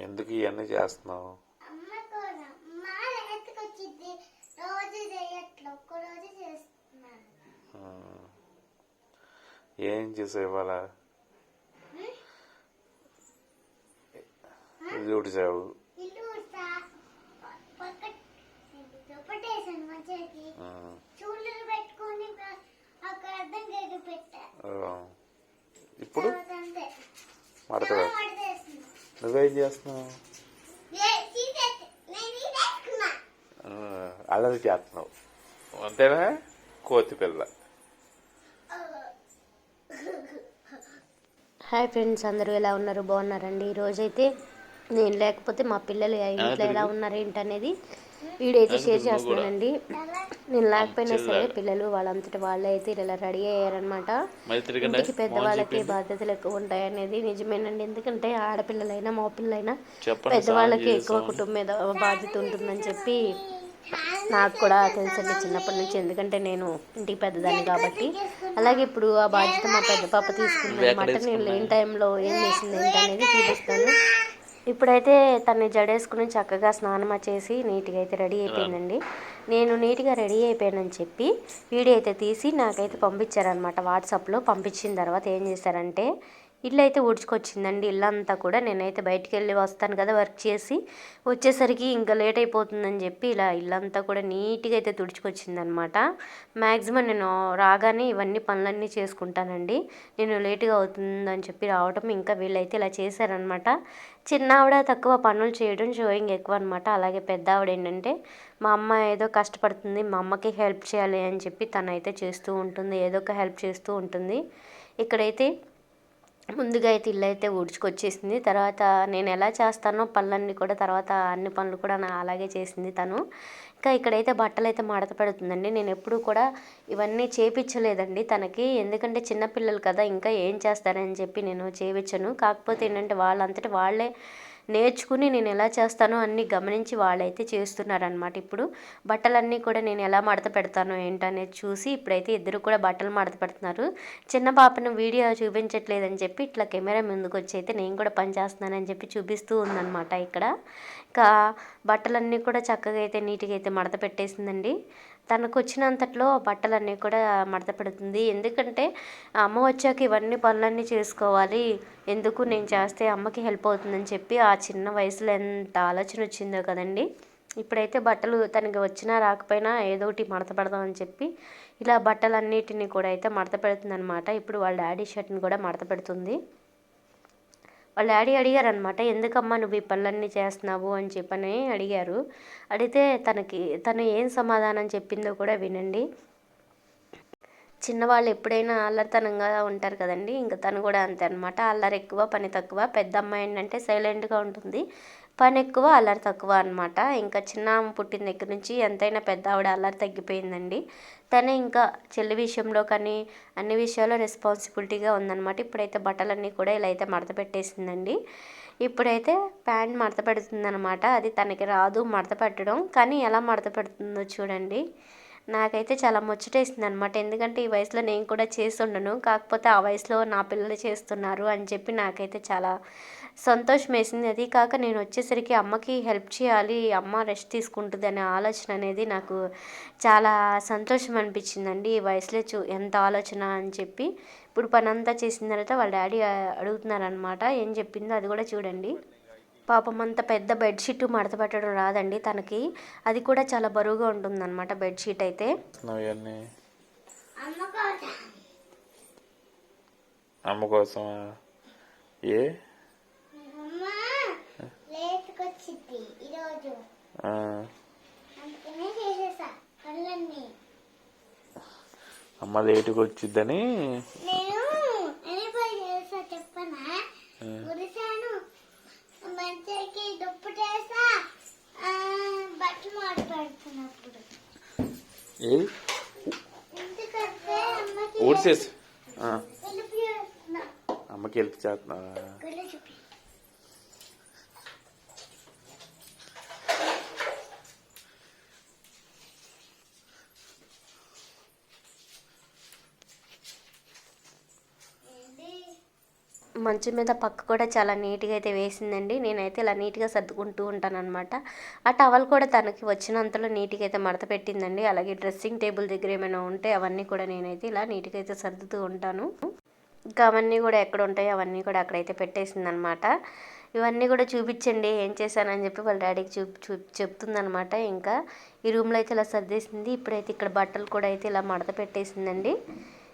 ఎందుకు ఇవన్నీ చేస్తున్నావు. ఏం చేసావు ఇవాళ? ఇది ఆ. ఇప్పుడు? తర్వాత అంతే మడత తర్వాత పెట్టు. మడతేస్తున్నా. నువ్వేం చేస్తున్నావు? అల్లరి చేస్తున్నావు. అంతేనా? కోతి పిల్ల. హాయ్ ఫ్రెండ్స్ అందరూ ఎలా ఉన్నారు? బాగున్నారండి. ఈరోజైతే నేను లేకపోతే మా పిల్లలు ఇంట్లో ఎలా ఉన్నారు ఏంటనేది వీడియో అయితే షేర్ చేస్తున్నానండి. నేను లేకపోయినా సరే పిల్లలు వాళ్ళంతటి వాళ్ళే అయితే ఇలా రెడీ అయ్యారనమాట ఇంటికి పెద్దవాళ్ళకి బాధ్యతలు ఎక్కువ ఉంటాయి అనేది నిజమేనండి. ఎందుకంటే ఆడపిల్లలైనా మా పిల్లలైనా పెద్దవాళ్ళకి ఎక్కువ కుటుంబం మీద బాధ్యత ఉంటుందని చెప్పి నాకు కూడా తెలుసండి చిన్నప్పటి నుంచి. ఎందుకంటే నేను ఇంటికి పెద్దదాన్ని కాబట్టి. అలాగే ఇప్పుడు ఆ బాధ్యత మా పెద్ద పాప తీసుకుంది అనమాట నేను లేని టైంలో ఏం చేసింది ఏంటి అనేది చూపిస్తాను. ఇప్పుడైతే తన్ని జడేసుకుని చక్కగా స్నానం చేసి నీట్గా అయితే రెడీ అయిపోయిందండి. నేను నీట్గా రెడీ అయిపోయానని చెప్పి వీడియో అయితే తీసి నాకైతే పంపించారనమాట వాట్సాప్లో పంపించిన తర్వాత ఏం చేశారంటే ఇల్లు అయితే ఉడిచుకొచ్చిందండి ఇల్లు అంతా కూడా. నేనైతే బయటికి వెళ్ళి వస్తాను కదా వర్క్ చేసి. వచ్చేసరికి ఇంకా లేట్ అయిపోతుందని చెప్పి ఇలా ఇల్లంతా కూడా నీట్గా అయితే తుడుచుకొచ్చిందనమాట. మ్యాక్సిమం నేను రాగానే ఇవన్నీ పనులన్నీ చేసుకుంటానండి. నేను లేటుగా అవుతుందని చెప్పి రావటం ఇంకా వీళ్ళైతే ఇలా చేశారనమాట. చిన్న ఆవిడ తక్కువ పనులు చేయడం షోయింగ్ ఎక్కువ అనమాట అలాగే పెద్ద ఆవిడ ఏంటంటే మా అమ్మ ఏదో కష్టపడుతుంది మా అమ్మకి హెల్ప్ చేయాలి అని చెప్పి తనైతే చేస్తూ ఉంటుంది ఏదో ఒక హెల్ప్ చేస్తూ ఉంటుంది. ఇక్కడైతే ముందుగా అయితే ఇల్లు అయితే ఊడ్చుకొచ్చేసింది. తర్వాత నేను ఎలా చేస్తానో పనులన్నీ కూడా తర్వాత అన్ని పనులు కూడా నా అలాగే చేసింది తను. ఇంకా ఇక్కడైతే బట్టలు అయితే మడత పెడుతుందండి. నేను ఎప్పుడూ కూడా ఇవన్నీ చేపించలేదండి తనకి. ఎందుకంటే చిన్నపిల్లలు కదా ఇంకా ఏం చేస్తారని చెప్పి నేను చేయించను కాకపోతే ఏంటంటే వాళ్ళంతటి వాళ్ళే నేర్చుకుని నేను ఎలా చేస్తానో అన్నీ గమనించి వాళ్ళైతే చేస్తున్నారనమాట ఇప్పుడు. బట్టలన్నీ కూడా నేను ఎలా మడత పెడతానో ఏంటనేది చూసి ఇప్పుడైతే ఇద్దరు కూడా బట్టలు మడత పెడుతున్నారు. చిన్న పాపను వీడియో చూపించట్లేదని చెప్పి ఇట్లా కెమెరా ముందుకు వచ్చి అయితే నేను కూడా పని చేస్తున్నానని చెప్పి చూపిస్తూ ఉందన్నమాట ఇక్కడ. ఇంకా బట్టలన్నీ కూడా చక్కగా అయితే నీట్గా అయితే మడత పెట్టేసిందండి. తనకు వచ్చినంతట్లో బట్టలన్నీ కూడా మడత పెడుతుంది. ఎందుకంటే అమ్మ వచ్చాక ఇవన్నీ పనులన్నీ చేసుకోవాలి. ఎందుకు నేను చేస్తే అమ్మకి హెల్ప్ అవుతుందని చెప్పి ఆ చిన్న వయసులో ఎంత ఆలోచన వచ్చిందో కదండి. ఇప్పుడైతే బట్టలు తనకి వచ్చినా రాకపోయినా ఏదో ఒకటి మడత పెడదామని చెప్పి ఇలా బట్టలన్నిటిని కూడా అయితే మడత పెడుతుంది ఇప్పుడు వాళ్ళ డాడీ షర్ట్ని కూడా మడత పెడుతుంది. వాళ్ళ డాడీ అడిగారు అనమాట ఎందుకమ్మా నువ్వు ఈ పనులన్నీ చేస్తున్నావు? అని చెప్పని అడిగారు. అడిగితే తనకి తను ఏం సమాధానం చెప్పిందో కూడా వినండి. చిన్నవాళ్ళు ఎప్పుడైనా అల్లరితనంగా ఉంటారు కదండి ఇంకా తను కూడా అంతే అనమాట అల్లరి ఎక్కువ పని తక్కువ. పెద్ద అమ్మాయి ఏంటంటే సైలెంట్గా ఉంటుంది. పని ఎక్కువ అల్లరి తక్కువ అనమాట ఇంకా చిన్న పుట్టిన దగ్గర నుంచి ఎంతైనా పెద్ద ఆవిడ అల్లరి తగ్గిపోయిందండి. తనే ఇంకా చెల్లి విషయంలో కానీ అన్ని విషయాల్లో రెస్పాన్సిబిలిటీగా ఉందన్నమాట. ఇప్పుడైతే బట్టలన్నీ కూడా ఇలా అయితే మడత పెట్టేసిందండి. ఇప్పుడైతే ప్యాంట్ మడత పెడుతుందనమాట అది తనకి రాదు మడత పెట్టడం. కానీ ఎలా మడత పెడుతుందో చూడండి. నాకైతే చాలా ముచ్చటేసింది అనమాట ఎందుకంటే ఈ వయసులో నేను కూడా చేసి ఉండను. కాకపోతే ఆ వయసులో నా పిల్లలు చేస్తున్నారు అని చెప్పి నాకైతే చాలా సంతోషం వేసింది అది కాక నేను వచ్చేసరికి అమ్మకి హెల్ప్ చేయాలి అమ్మ రెస్ట్ తీసుకుంటుంది అనే ఆలోచన అనేది నాకు చాలా సంతోషం అనిపించిందండి. ఈ వయసులో చూ ఎంత ఆలోచన అని చెప్పి ఇప్పుడు పని అంతా చేసిన తర్వాత వాళ్ళ డాడీ అడుగుతున్నారనమాట ఏం చెప్పిందో అది కూడా చూడండి. పాపం అంత పెద్ద బెడ్షీట్ మడత పెట్టడం రాదండి తనకి. అది కూడా చాలా బరువుగా ఉంటుందన్నమాట బెడ్షీట్ అయితే. అమ్మ కోసం. అమ్మ కోసమా? ఏ అమ్మ లేటుకొచ్చింది ఈరోజు ఆ, అందుకనే చేసేసా పనులన్నీ అమ్మ లేటుగా వచ్చిద్దని నేను ఎన్ని పని చేసా చెప్పనా ఉరిసాను మంచికి దుప్పు చేసా ఆ, బట్టలు మాట పెడుతున్నప్పుడు. ఏది అమ్మకి ఊడ్చేసి. హెల్ప్ చేస్తున్నా. అమ్మకి హెల్ప్ చేస్తున్నావా? మంచం మీద పక్క కూడా చాలా నీట్గా అయితే వేసిందండి. నేనైతే ఇలా నీట్గా సర్దుకుంటూ ఉంటాను అనమాట ఆ టవల్ కూడా తనకి వచ్చినంతలో నీట్గా అయితే మడత పెట్టిందండి. అలాగే డ్రెస్సింగ్ టేబుల్ దగ్గర ఏమైనా ఉంటే అవన్నీ కూడా నేనైతే ఇలా నీట్గా అయితే సర్దుతూ ఉంటాను. ఇంకా అవన్నీ కూడా ఎక్కడ ఉంటాయో అవన్నీ కూడా అక్కడైతే పెట్టేసింది అనమాట ఇవన్నీ కూడా చూపించండి ఏం చేశానని చెప్పి వాళ్ళ డాడీకి చూ చూ చెప్తుందనమాట ఇంకా ఈ రూమ్లో అయితే ఇలా సర్దేసింది. ఇప్పుడైతే ఇక్కడ బట్టలు కూడా అయితే ఇలా మడత పెట్టేసిందండి.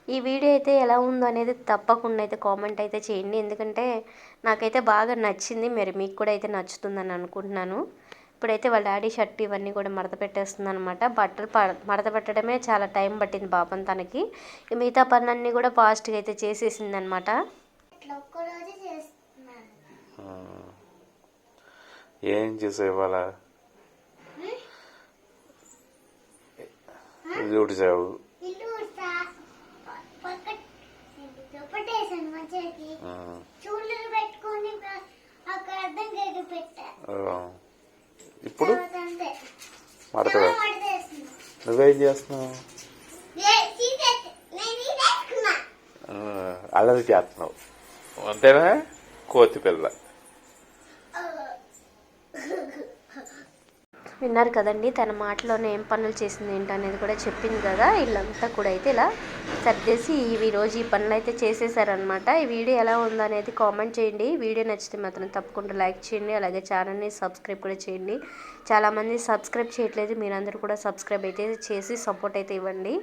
ఈ వీడియో అయితే ఎలా ఉందో అనేది తప్పకుండా అయితే కామెంట్ అయితే చేయండి. ఎందుకంటే నాకైతే బాగా నచ్చింది. మరి మీకు కూడా అయితే నచ్చుతుందని అనుకుంటున్నాను. ఇప్పుడైతే వాళ్ళ డాడీ షర్ట్ ఇవన్నీ కూడా మడత పెట్టేస్తుంది అనమాట బట్టలు ప- మడత పెట్టడమే చాలా టైం పట్టింది పాపం తనకి. ఈ మిగతా పనులన్నీ కూడా ఫాస్ట్గా అయితే చేసేసింది అనమాట ఇట్లా ఒక్క రోజు చేస్తున్నాను. ఆ. ఏం చేసావు ఇవాళ? చేస్తున్నావు? ఏ. ఆ, అల్లరి చేస్తున్నావు. అంతేనా? కోతి పిల్ల. విన్నారు కదండి తన మాటలోనే ఏం పనులు చేసింది ఏంటి అనేది కూడా చెప్పింది కదా వీళ్ళంతా కూడా అయితే ఇలా సర్దేసి ఈ రోజు ఈ పనులు అయితే చేసేసారనమాట ఈ వీడియో ఎలా ఉందనేది కామెంట్ చేయండి. వీడియో నచ్చితే మాత్రం తప్పకుండా లైక్ చేయండి అలాగే ఛానల్ని సబ్స్క్రైబ్ కూడా చేయండి. చాలామంది సబ్స్క్రైబ్ చేయట్లేదు మీరందరూ కూడా సబ్స్క్రైబ్ అయితే చేసి సపోర్ట్ అయితే ఇవ్వండి.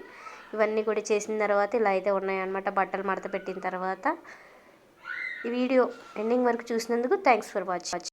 ఇవన్నీ కూడా చేసిన తర్వాత ఇలా అయితే ఉన్నాయన్నమాట బట్టలు మడత పెట్టిన తర్వాత. ఈ వీడియో ఎండింగ్ వరకు చూసినందుకు థ్యాంక్స్ ఫర్ వాచింగ్